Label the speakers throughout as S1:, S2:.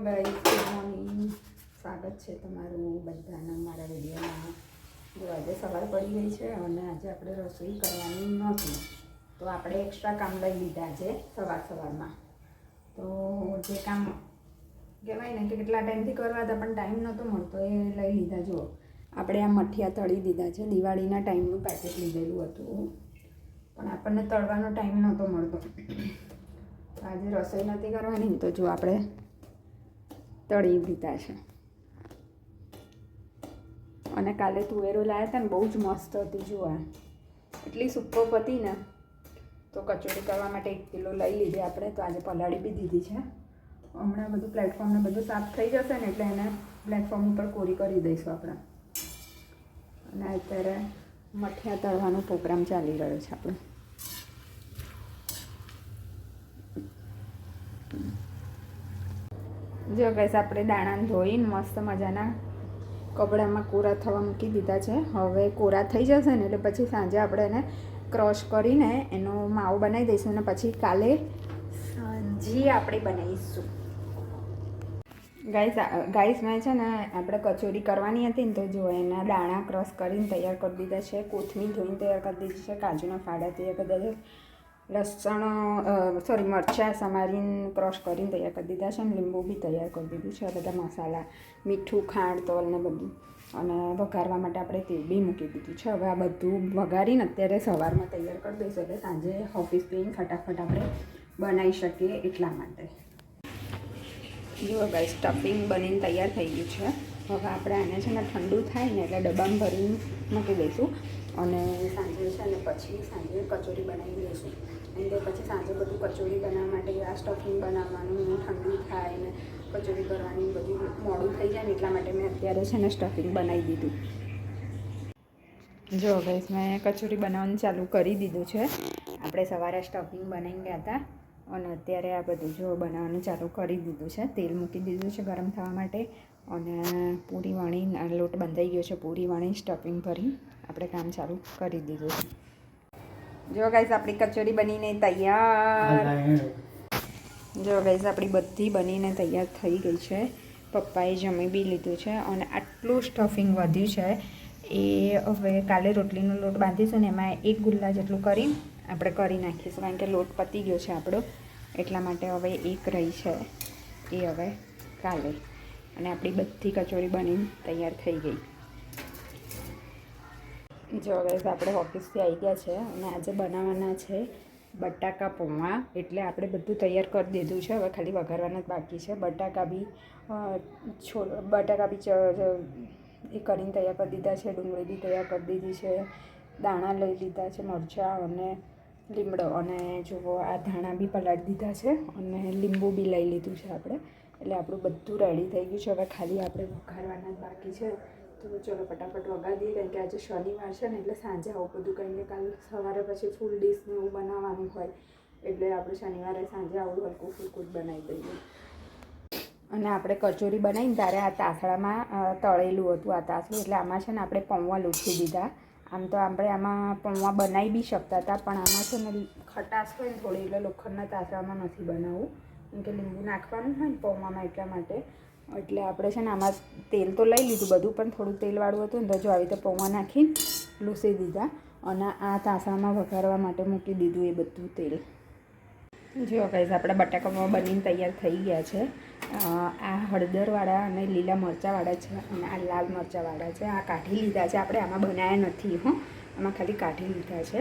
S1: Guys good morning સ્વાગત છે તમારું બધાના મારા વિડીયોમાં. જો આજે સવાર પડી ગઈ છે અને આજે આપણે રસોઈ કરવાની નહોતી. તો આપણે એક્સ્ટ્રા કામ લઈ લીધા છે સવાર સવારમાં. તો જે કામ કહેવાય ને કે કેટલા ટાઈમથી કરવા હતા પણ ટાઈમ નહોતો મળતો એ લઈ લીધા. જુઓ, આપણે આ મઠિયા તળી દીધા છે. દિવાળીના ટાઈમનું પેકેટ લીધેલું હતું. પણ આપણને તળવાનો ટાઈમ નહોતો મળતો. આજે રસોઈ નથી કરવાની તો જો આપણે તળી દીધા છે. અને કાલે તુવેરો લાવ્યા હતા ને બહુ જ મસ્ત હતી જુઓ એટલી સુપર હતી ને, તો કચોરી કરવા માટે એક કિલો લઈ લીધી આપણે, તો આજે પલાળી બી દીધી છે. હમણાં બધું પ્લેટફોર્મને બધું સાફ થઈ જશે ને એટલે એને પ્લેટફોર્મ ઉપર કોરી કરી દઈશું આપણે. અને અત્યારે મઠિયા તળવાનો પ્રોગ્રામ ચાલી રહ્યો છે આપણો. જો કહીશ આપણે દાણાને ધોઈને મસ્ત મજાના કપડામાં કોરા થવા મૂકી દીધા છે. હવે કોરા થઈ જશે ને એટલે પછી સાંજે આપણે એને ક્રશ કરીને એનો માવો બનાવી દઈશું અને પછી કાલે સાંજી આપણે બનાવીશું. ગાઈસ ગાઈસ મેં છે ને આપણે કચોરી કરવાની હતી ને તો જો એના દાણા ક્રશ કરીને તૈયાર કરી દીધા છે. કોથમીર ધોઈને તૈયાર કરી દીધી છે. કાજુના ફાડા તૈયાર કરી દીધા છે. લસણ સોરી મરચાં, સમારીને ક્રશ કરીને તૈયાર કરી દીધા છે અને લીંબુ બી તૈયાર કરી દીધું છે. બધા મસાલા, મીઠું, ખાંડ, તલ ને બધું. અને વઘારવા માટે આપણે તેલ બી મૂકી દીધું છે. હવે આ બધું વઘારીને અત્યારે સવારમાં તૈયાર કરી દઈશું. એટલે સાંજે ઓફિસ જઈને ફટાફટ આપણે બનાવી શકીએ એટલા માટે. જુઓ ગાઈ સ્ટફિંગ બનીને તૈયાર થઈ ગયું છે. હવે આપણે આને છે ને ઠંડુ થાય ને એટલે ડબ્બામાં ભરીને મૂકી દઈશું. અને સાંજે છે ને પછી સાંજે કચોરી બનાવી દઈશું. એટલે પછી સાંજે બધું કચોરી બનાવવા માટે આ સ્ટફિંગ બનાવવાનું, ઠંડુ થાય ને કચોરી કરવાની બધું મોડું થઈ જાય ને એટલા માટે મેં અત્યારે છે ને સ્ટફિંગ બનાવી દીધું. જો ગઈસ મેં કચોરી બનાવવાનું ચાલુ કરી દીધું છે. આપણે સવારે સ્ટફિંગ બનાવી ગયા હતા. અને અત્યારે આ બધું જો બનાવવાનું ચાલુ કરી દીધું છે. તેલ મૂકી દીધું છે ગરમ થવા માટે. અને પૂરી વાણી લોટ બંધાઈ ગયો છે પૂરી વણી સ્ટફિંગ ભરી આપણે કામ ચાલુ કરી દીધું છે. જો ગાઈસ આપણી કચોરી બનીને તૈયાર. જો ગાઈસ આપણી બધી બનીને તૈયાર થઈ ગઈ છે. પપ્પાએ જમી બી લીધું છે અને આટલું સ્ટફિંગ વધ્યું છે. એ હવે કાલે રોટલીનો લોટ બાંધીશું ને એમાં એક ગુલ્લા જેટલું કરી આપણે કરી નાખીશું કારણ કે લોટ પતી ગયો છે આપણો. એટલા માટે હવે એક રહી છે. એ હવે કાલે. અને આપણી બધી કચોરી બનીને તૈયાર થઈ ગઈ. જો હવે આપણે ઓફિસથી આવી ગયા છે અને આજે બનાવવાના છે બટાકા પૌવા. એટલે આપણે બધું તૈયાર કરી દીધું છે. હવે ખાલી વઘારવાના જ બાકી છે. બટાકા બી છો, બટાકા બી એ કરીને તૈયાર કરી દીધા છે. ડુંગળી બી તૈયાર કરી દીધી છે. દાણા લઈ લીધા છે, મરચાં અને લીમડો. અને જુઓ, આ ધાણા બી પલાળી દીધા છે અને લીંબુ બી લઈ લીધું છે આપણે. એટલે આપણું બધું રેડી થઈ ગયું છે. હવે ખાલી આપણે વઘારવાના જ બાકી છે. તો ચલો ફટાફટ વઘારી દઈએ કારણ કે આજે શનિવાર છે ને, એટલે સાંજે આવું બધું કહીને કાલ સવારે પછી ફૂલ ડીશને એવું બનાવવાનું હોય. એટલે આપણે શનિવારે સાંજે આવું હલકું ફૂલકું જ બનાવી દઈએ. અને આપણે કચોરી બનાવીને ત્યારે આ તાસળામાં તળેલું હતું આ તાસળું. એટલે આમાં છે ને આપણે પૌવા લૂછી દીધા. આમ તો આપણે આમાં પૌવા બનાવી બી શકતા હતા, પણ આમાં છે ને ખટાશ હોય ને થોડી, એટલે લોખંડના તાસળામાં નથી બનાવવું. કેમ કે લીંબુ નાખવાનું હોય ને પૌવામાં એટલા માટે. એટલે આપણે છે ને આમાં તેલ તો લઈ લીધું બધું, પણ થોડું તેલવાળું હતું ને તો જો આવી રીતે પૌવા નાખી લૂસી દીધા અને આ તાસામાં વઘારવા માટે મૂકી દીધું એ બધું તેલ. જો કહીશ આપણા બટાકા બનીને તૈયાર થઈ ગયા છે. આ હળદરવાળા અને લીલા મરચાંવાળા છે અને આ લાલ મરચાંવાળા છે. આ કાઢી લીધા છે. આપણે આમાં બનાવ્યા નથી હો. આમાં ખાલી કાઢી લીધા છે.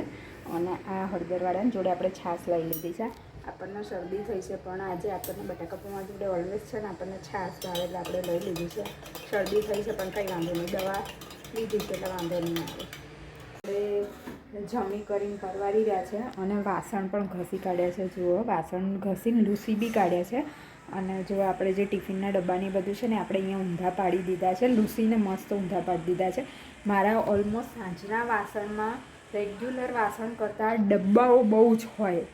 S1: અને આ હળદરવાળાની જોડે આપણે છાશ લઈ લીધી છે. આપણને શરદી થઈ છે, પણ આજે આપણને બટાકા પૌવા જોડે ઓલવેઝ છે ને, આપણને છાશ ભાવે એટલે આપણે લઈ લીધું છે. શરદી થઈ છે, પણ કંઈ વાંધો નહીં, દવા લીધી છે એટલે વાંધો નહીં આવે. આપણે કરીને પરવારી રહ્યા છે અને વાસણ પણ ઘસી કાઢ્યા છે, જુઓ, વાસણ ઘસીને લૂસી બી કાઢ્યા છે. અને જો આપણે જે ટિફિનના ડબ્બાની બધું છે ને, આપણે અહીંયા ઊંધા પાડી દીધા છે, લૂસીને મસ્ત ઊંધા પાડી દીધા છે. મારા ઓલમોસ્ટ સાંજના વાસણમાં રેગ્યુલર વાસણ કરતાં ડબ્બાઓ બહુ જ હોય.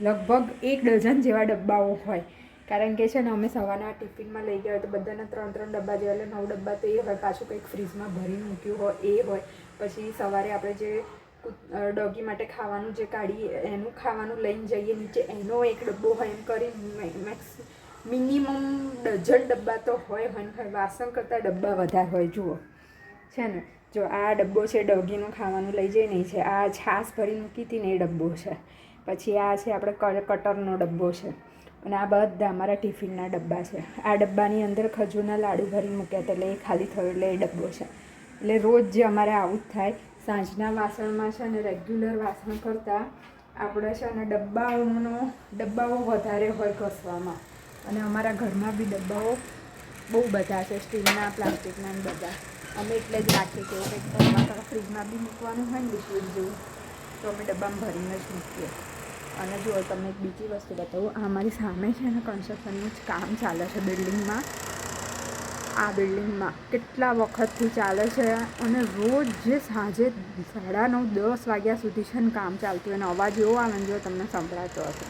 S1: લગભગ એક ડઝન જેવા ડબ્બાઓ હોય. કારણ કે છે ને, અમે સવારના ટિફિનમાં લઈ ગયા હોય તો બધાના ત્રણ ત્રણ ડબ્બા જેવા એટલે નવ ડબ્બા તો એ હોય, પાછું કંઈક ફ્રીજમાં ભરી મૂક્યું હોય, એ હોય. પછી સવારે આપણે જે ડોગી માટે ખાવાનું જે કાઢીએ, એનું ખાવાનું લઈને જઈએ, નીચે એનો એક ડબ્બો હોય એમ કરી મેક્સ, મિનિમમ ડઝન ડબ્બા તો હોય હોય વાસણ કરતાં ડબ્બા વધારે હોય, જુઓ. છે ને, જો આ ડબ્બો છે ડોગીનું ખાવાનું લઈ જઈ નહીં છે. આ છાશ ભરી મૂકી હતી ને એ ડબ્બો છે. પછી આ છે આપણે કટરનો ડબ્બો છે. અને આ બધા અમારા ટિફિનના ડબ્બા છે. આ ડબ્બાની અંદર ખજૂરના લાડુ ભરી મૂક્યા હતા, એટલે એ ખાલી થયો, એટલે એ ડબ્બો છે. એટલે રોજ જે અમારે આવું જ થાય, સાંજના વાસણમાં છે ને રેગ્યુલર વાસણ કરતાં આપણે છે ને ડબ્બાઓનો, ડબ્બાઓ વધારે હોય ઘસવામાં. અને અમારા ઘરમાં બી ડબ્બાઓ બહુ બધા છે, સ્ટીલના, પ્લાસ્ટિકના બધા. અમે એટલે જ રાખીએ કે કંઈક ફ્રીજમાં બી મૂકવાનું હોય ને લિક્વિડ જેવું, તો અમે ડબ્બામાં ભરીને જ મૂકીએ. અને જો તમને એક બીજી વસ્તુ બતાવું. આ અમારી સામે છે ને કન્સ્ટ્રક્શનનું જ કામ ચાલે છે બિલ્ડિંગમાં આ બિલ્ડિંગમાં કેટલા વખતથી ચાલે છે અને રોજ જે સાંજે સાડા નવ, દસ વાગ્યા સુધી છે ને કામ ચાલતું હોય. અને અવાજ એવો આવે જો તમને સંભળાતો હશે.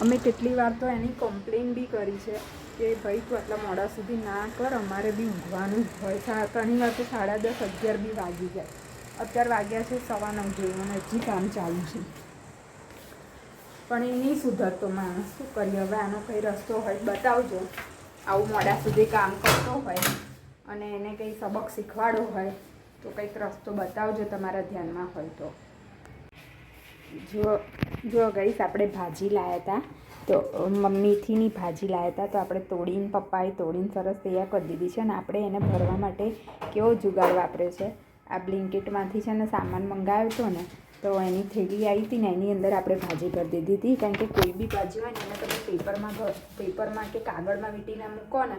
S1: અમે કેટલી વાર તો એની કમ્પ્લેન બી કરી છે કે, ભાઈ, તું આટલા મોડા સુધી ના કર, અમારે બી ઊંઘવાનું જ હોય. ઘણી વાર તો સાડા દસ, અગિયાર બી વાગી જાય. અત્યારે વાગ્યા છે સવા નવ જેવું અને હજી કામ ચાલુ છે. પણ એ નહીં સુધરતો માણસ. શું કરીએ? હવે આનો કંઈ રસ્તો હોય, બતાવજો. આવું મોડા સુધી કામ કરતો હોય અને એને કંઈ સબક શીખવાડો હોય, તો કંઈક રસ્તો બતાવજો તમારા ધ્યાનમાં હોય તો. જો જો ગઈશ આપણે ભાજી લાવ્યા હતા તો મેથીની ભાજી લાવ્યા હતા તો આપણે તોડીને પપ્પાએ તોડીને સરસ તૈયાર કરી દીધી છે અને આપણે એને ભરવા માટે કેવો જુગાડ વાપરે છે? આ બ્લિન્કેટમાંથી છે ને સામાન મંગાવ્યો હતો ને તો એની થેલી આવી હતી ને એની અંદર આપણે ભાજી કરી દીધી હતી. કારણ કે કોઈ બી ભાજી હોય ને એને તમે પેપરમાં પેપરમાં કે કાગળમાં વીંટીને મૂકો ને,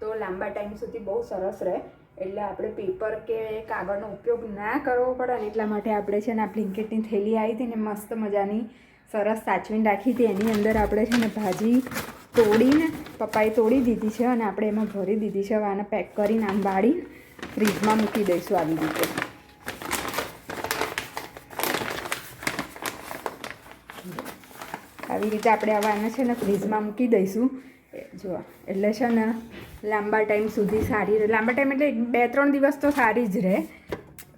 S1: તો લાંબા ટાઈમ સુધી બહુ સરસ રહે. એટલે આપણે પેપર કે કાગળનો ઉપયોગ ના કરવો પડે ને એટલા માટે આપણે છે ને આ બ્લિન્કેટની થેલી આવી હતી ને મસ્ત મજાની સરસ સાચવીને રાખી હતી. એની અંદર આપણે છે ને ભાજી તોડીને, પપ્પાએ તોડી દીધી છે અને આપણે એમાં ભરી દીધી છે. હવે આને પેક કરીને આમ વાળી ફ્રીજમાં મૂકી દઈશું આવી રીતે. આવી રીતે આપણે હવે આને છે ને ફ્રીજમાં મૂકી દઈશું. જો એટલે છે ને લાંબા ટાઈમ સુધી સારી રહે. લાંબા ટાઈમ એટલે બે ત્રણ દિવસ તો સારી જ રહે.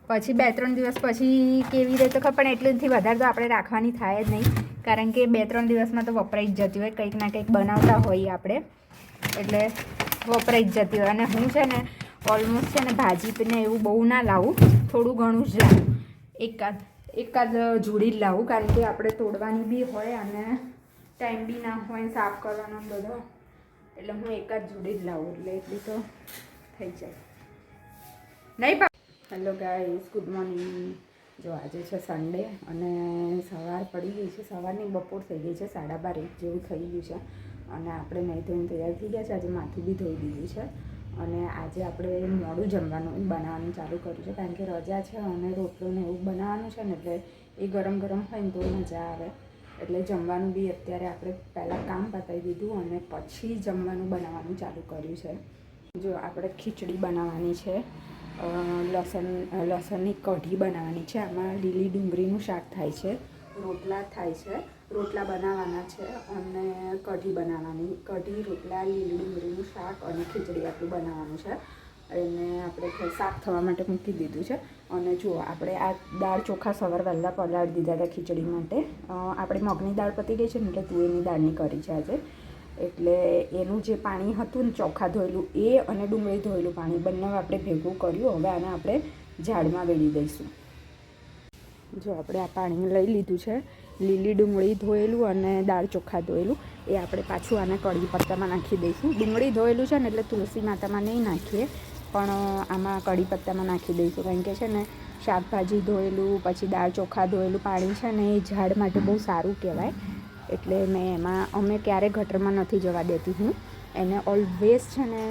S1: પછી બે ત્રણ દિવસ પછી કેવી રહે તો ખબર, પણ એટલુંથી વધારે તો આપણે રાખવાની થાય જ નહીં. કારણ કે બે ત્રણ દિવસમાં તો વપરાઈ જ જતી હોય. કંઈક ના કંઈક બનાવતા હોઈએ આપણે. એટલે વપરાઈ જ જતી હોય. અને હું છે ને ઓલમોસ્ટ છે ને ભાજી ને એવું બહુ ના લાવું. થોડું ઘણું જ લાવું. એકાદ. એકાદ જોડી જ લાવું, કારણ કે આપણે તોડવાની બી હોય અને ટાઈમ બી ના હોય, સાફ કરવાનો બધો. એટલે હું એકાદ જોડી જ લાવું, એટલે એટલી તો થઈ જાય. નહીં પણ હેલો ગાઈઝ ગુડ મોર્નિંગ જો આજે છે સન્ડે અને સવાર પડી ગઈ છે. સવારની બપોર થઈ ગઈ છે, સાડા બાર એક જેવું થઈ ગયું છે. અને આપણે નહીં ધોઈને તૈયાર થઈ ગયા છે. આજે માથું બી ધોઈ દીધું છે. અને આજે આપણે મોડું જમવાનું બનાવવાનું ચાલુ કર્યું છે. કારણ કે રજા છે અને રોટલો એવું બનાવવાનું છે ને, એટલે એ ગરમ ગરમ હોય ને તો મજા આવે. એટલે જમવાનું બી અત્યારે આપણે પહેલાં કામ પતાવી દીધું અને પછી જમવાનું બનાવવાનું ચાલુ કર્યું છે. જો આપણે ખીચડી બનાવવાની છે લસણ, લસણની કઢી બનાવવાની છે. આમાં લીલી ડુંગળીનું શાક થાય છે, રોટલા થાય છે. રોટલા બનાવવાના છે અને કઢી બનાવવાની, કઢી, રોટલા, લીલી ડુંગળીનું શાક અને ખીચડી આટલું બનાવવાનું છે. એને આપણે શાક થવા માટે મૂકી દીધું છે. અને જુઓ, આપણે આ દાળ ચોખા સવાર વહેલા પલાળી દીધા હતા ખીચડી માટે. આપણે મગની દાળ પતી ગઈ છે ને, એટલે તુવેરની દાળની કરી છે આજે. એટલે એનું જે પાણી હતું ને, ચોખા ધોયેલું, એ અને ડુંગળી ધોયેલું પાણી બંને આપણે ભેગું કર્યું. હવે આને આપણે ઝાડમાં વેળી દઈશું. જો, આપણે આ પાણી લઈ લીધું છે. લીલી ડુંગળી ધોયેલું અને દાળ ચોખા ધોયેલું. એ આપણે પાછું આને કઢી પત્તામાં નાખી દઈશું. ડુંગળી ધોયેલું છે ને એટલે તુલસી માતામાં નહીં નાખીએ, પણ આમાં કઢી પત્તામાં નાખી દઈશું. કારણ કે છે ને, શાકભાજી ધોયેલું, પછી દાળ ચોખા ધોયેલું, પાણી છે ને એ ઝાડ માટે બહુ સારું કહેવાય. એટલે મેં એમાં, અમે ક્યારે ગટરમાં નથી જવા દેતી હું. એને ઓલવેઝ છે ને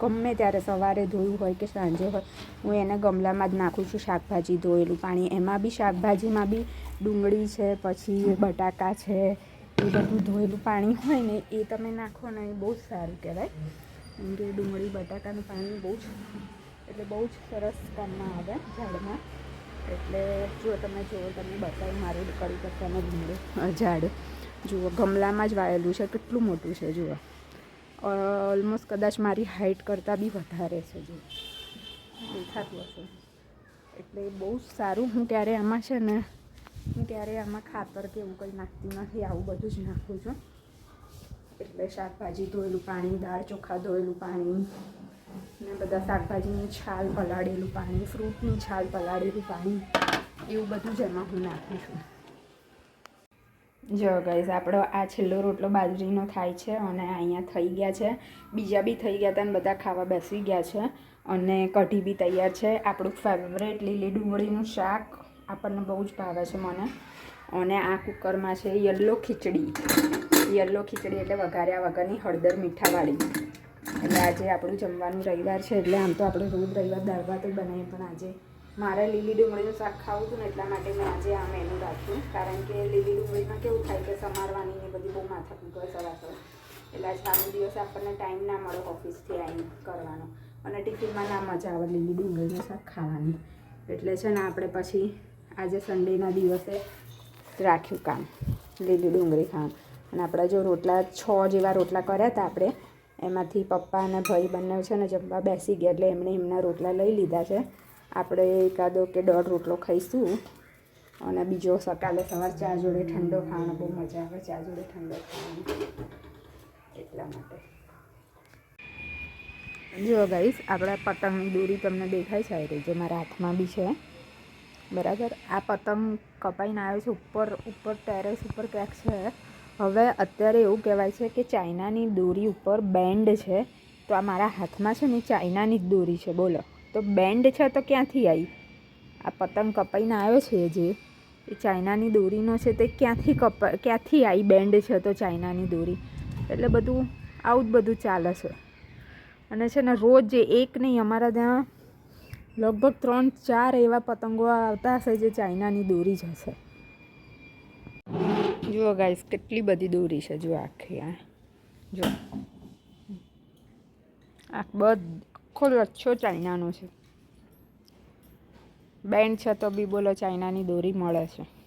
S1: ગમે ત્યારે સવારે ધોયું હોય કે સાંજે હોય, હું એને ગમલામાં જ નાખું છું શાકભાજી ધોયેલું પાણી. એમાં બી શાકભાજીમાં બી ડુંગળી છે, પછી બટાકા છે, એ બધું ધોયેલું પાણી હોય ને, એ તમે નાખો ને એ બહુ જ સારું કહેવાય. કેમ કે ડુંગળી, બટાકાનું પાણી બહુ જ, એટલે બહુ જ સરસ કામમાં આવે ઝાડમાં. એટલે જો તમે જુઓ, તમે બટાઈ મારું કડી પત્તાનું ડુંગળી ઝાડ, જુઓ, ગમલામાં જ વાયેલું છે, કેટલું મોટું છે, જુઓ. ઓલમોસ્ટ કદાચ મારી હાઇટ કરતાં બી વધારે છે જે. દેખાતું હશે. એટલે બહુ સારું. હું ત્યારે આમાં છે ને, હું ક્યારેય આમાં ખાતર કે એવું કંઈ નાખતી નથી, આવું બધું જ નાખું છું. એટલે શાકભાજી ધોયેલું પાણી, દાળ ચોખા ધોયેલું પાણી, ને બધા શાકભાજીની છાલ પલાળેલું પાણી ફ્રૂટની છાલ પલાળેલું પાણી, એવું બધું જ એમાં હું નાખું છું. જો ગાઈઝ આપણો આ છેલ્લો રોટલો બાજરીનો થાય છે અને અહીંયા થઈ ગયા છે. બીજા બી થઈ ગયા હતા અને બધા ખાવા બેસી ગયા છે અને કઢી બી તૈયાર છે. આપણું ફેવરેટ લીલી ડુંગળીનું શાક આપણને બહુ જ ભાવે છે મને. અને આ કુકરમાં છે યલ્લો ખીચડી. યલ્લો ખીચડી એટલે વઘાર્યા વગરની હળદર મીઠાવાળી. એટલે આજે આપણું જમવાનું રવિવાર છે, એટલે આમ તો આપણે રોજ રવિવાર દાળ ભાત જ બનાવીએ, પણ આજે મારે લીલી ડુંગળીનું શાક ખાવું હતું ને એટલા માટે મેં આજે આ મેનુ રાખ્યું. કારણ કે લીલી ડુંગળીમાં કેવું થાય કે સમારવાની ને બધી બહુ માથાકૂટ હોય સવાર એટલે આજ સારો દિવસ આપણને ટાઈમ ના મળે ઓફિસથી આવીને કરવાનો. અને ટિફિનમાં ના મજા આવે લીલી ડુંગળીનું શાક ખાવાની. એટલે છે ને આપણે પછી આજે સન્ડેના દિવસે રાખ્યું કામ, લીલી ડુંગળી ખાવાનું. અને આપણા જો રોટલા છ જેવા રોટલા કર્યા હતા આપણે, એમાંથી પપ્પા અને ભાઈ બંને છે ને જમવા બેસી ગયા એટલે એમણે એમના રોટલા લઈ લીધા છે. આપણે એકાદો કે દોઢ રોટલો ખાઈશું અને બીજો સકાલે સવાર ચા જોડે ઠંડો ખાવાનો, બહુ મજા આવે ચા જોડે ઠંડો ખાવાનો, એટલા માટે. જુઓ ગાઈસ આપણે પતંગની દોરી તમને દેખાય છે આવી જે મારા હાથમાં બી છે. બરાબર? આ પતંગ કપાઈને આવ્યો છે, ઉપર ઉપર ટેરેસ ઉપર ક્યાંક છે. હવે અત્યારે એવું કહેવાય છે કે ચાઇનાની દોરી ઉપર બેન્ડ છે. તો આ મારા હાથમાં છે ને, ચાઇનાની જ દોરી છે, બોલો. તો બેન્ડ છે તો ક્યાંથી આવી આ પતંગ કપાઈને આવ્યો છે જે એ ચાઇનાની દોરીનો છે તે ક્યાંથી કપા, ક્યાંથી આવી બેન્ડ છે તો ચાઇનાની દોરી? એટલે બધું, આવું જ બધું ચાલે છે. અને છે ને રોજ જે એક નહીં, અમારા ત્યાં લગભગ ત્રણ, ચાર એવા પતંગો આવતા હશે જે ચાઇનાની દોરી જ હશે. જુઓ ગાઈસ, કેટલી બધી દોરી છે. જુઓ આખી, આ. જો આ બધો લચ્છો ચાઇનાનો છે? બેન્ડ છે તો બી બોલો ચાઇનાની દોરી મળે છે.